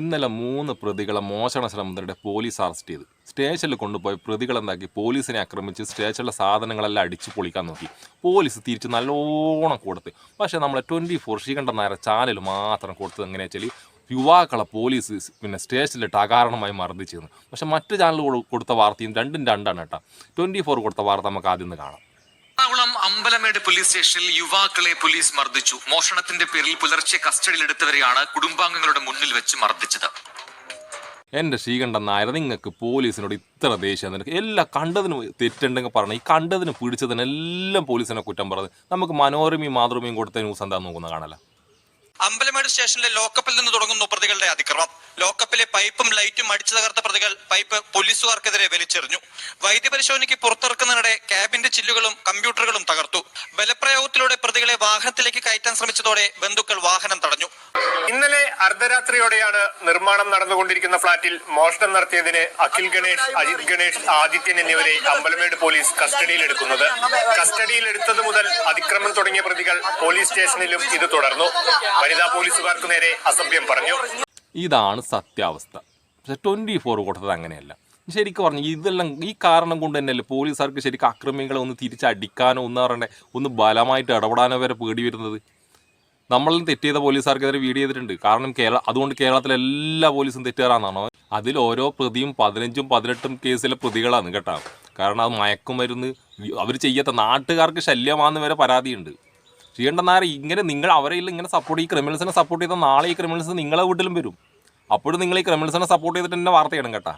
ഇന്നലെ മൂന്ന് പ്രതികളെ മോഷണ ശ്രമത്തിനിടെ പോലീസ് അറസ്റ്റ് ചെയ്തു. സ്റ്റേഷനിൽ കൊണ്ടുപോയി പ്രതികളെന്താക്കി? പോലീസിനെ ആക്രമിച്ച് സ്റ്റേഷനിലെ സാധനങ്ങളെല്ലാം അടിച്ചു പൊളിക്കാൻ നോക്കി. പോലീസ് തിരിച്ച് നല്ലോണം കൊടുത്ത്. പക്ഷേ നമ്മളെ twenty four Sreekandan Nair channel മാത്രം കൊടുത്തത് എങ്ങനെയാണെന്ന് വെച്ചാൽ യുവാക്കളെ പോലീസ് പിന്നെ സ്റ്റേഷനിലിട്ട് അകാരണമായി മർദ്ദിച്ചിരുന്നു. പക്ഷേ മറ്റു ചാനൽ കൊടുത്ത വാർത്തയും രണ്ടും രണ്ടാണ് കേട്ടോ. ട്വന്റി ഫോർ കൊടുത്ത വാർത്ത നമുക്ക് ആദ്യം കാണാം. അമ്പലമേട് പോലീസ് സ്റ്റേഷനിൽ യുവാക്കളെ പോലീസ് മർദ്ദിച്ചു. മോഷണത്തിന്റെ പേരിൽ പുലർച്ചെ കസ്റ്റഡിയിലെടുത്തവരെയാണ് കുടുംബാംഗങ്ങളുടെ മുന്നിൽ വെച്ച് മർദ്ദിച്ചത്. എന്റെ ശ്രീകണ്ഠൻ നായർ നിങ്ങൾക്ക് പോലീസിനോട് ഇത്ര ദേഷ്യം എല്ലാം കണ്ടതിന് തെറ്റുണ്ടെങ്കിൽ പറഞ്ഞു ഈ കണ്ടതിന് പിടിച്ചതിനെല്ലാം പോലീസിനെ കുറ്റം പറഞ്ഞത് നമുക്ക് മനോരമയും മാതൃഭൂമിയും കൊടുത്ത ന്യൂസ് എന്താ നോക്കുന്ന കാണല? അമ്പലമേട് സ്റ്റേഷനിലെ ലോക്കപ്പിൽ നിന്ന് തുടങ്ങുന്നു പ്രതികളുടെ അതിക്രമം. ലോക്കപ്പിലെ പൈപ്പും ലൈറ്റും അടിച്ചു തകർത്ത പ്രതികൾ പൈപ്പ് പോലീസുകാർക്കെതിരെ വലിച്ചെറിഞ്ഞു. വൈദ്യപരിശോധനയ്ക്ക് പുറത്തിറക്കുന്നതിനിടെ ക്യാബിന്റെ ചില്ലുകളും കമ്പ്യൂട്ടറുകളും തകർത്തു. ബലപ്രയോഗത്തിലൂടെ പ്രതികളെ വാഹനത്തിലേക്ക് കയറ്റാൻ ശ്രമിച്ചതോടെ ബന്ധുക്കൾ വാഹനം തടഞ്ഞു. അർദ്ധരാത്രിയോടെയാണ് നിർമ്മാണം നടന്നുകൊണ്ടിരിക്കുന്ന ഫ്ളാറ്റിൽ മോഷണം നടത്തിയതിന് അഖിൽ ഗണേഷ് അജിത് ഗണേഷ് ആദിത്യൻ എന്നിവരെ അമ്പലമേട് പോലീസ് കസ്റ്റഡിയിലെടുക്കുന്നത്. കസ്റ്റഡിയിലെടുത്തത് മുതൽ അതിക്രമം തുടങ്ങിയ പ്രതികൾ പോലീസ് സ്റ്റേഷനിലും ഇത് തുടർന്നു. വനിതാ പോലീസുകാർക്ക് നേരെ അസഭ്യം പറഞ്ഞു. ഇതാണ് സത്യാവസ്ഥ. പക്ഷെ ട്വന്റി ഫോർ കൊടുത്തത് അങ്ങനെയല്ല. ശരിക്കും പറഞ്ഞു ഇതെല്ലാം ഈ കാരണം കൊണ്ട് തന്നെയല്ലേ പോലീസുകാർക്ക് ശരിക്കും അക്രമികളെ ഒന്ന് തിരിച്ചടിക്കാനോ ഒന്ന് പറയണ്ടേ? ഒന്ന് ബലമായിട്ട് ഇടപെടാനോ വരെ പേടി വരുന്നത്? നമ്മളും തെറ്റ് ചെയ്ത പോലീസുകാർക്കെതിരെ വീഡിയോ ചെയ്തിട്ടുണ്ട്. കാരണം കേരള അതുകൊണ്ട് കേരളത്തിലെ എല്ലാ പോലീസും തെറ്റുകാരാണെന്നാണോ അതിൽ ഓരോ പ്രതിയും പതിനഞ്ചും പതിനെട്ടും കേസിലെ പ്രതികളാണ് കേട്ടോ. കാരണം അത് മയക്കുമരുന്ന് അവർ ചെയ്യാത്ത നാട്ടുകാർക്ക് ശല്യമാണെന്ന് വരെ പരാതിയുണ്ട്. നായർ ഇങ്ങനെ നിങ്ങൾ അവരെ ഇങ്ങനെ സപ്പോർട്ട് ഈ ക്രിമിനൽസിനെ സപ്പോർട്ട് ചെയ്താൽ നാളെ ഈ ക്രിമിനൽസ് നിങ്ങളെ വീട്ടിലും വരും. അപ്പോഴും നിങ്ങൾ ഈ ക്രിമിനൽസിനെ സപ്പോർട്ട് ചെയ്തിട്ട് തന്നെ വാർത്ത ചെയ്യണം കേട്ടാ.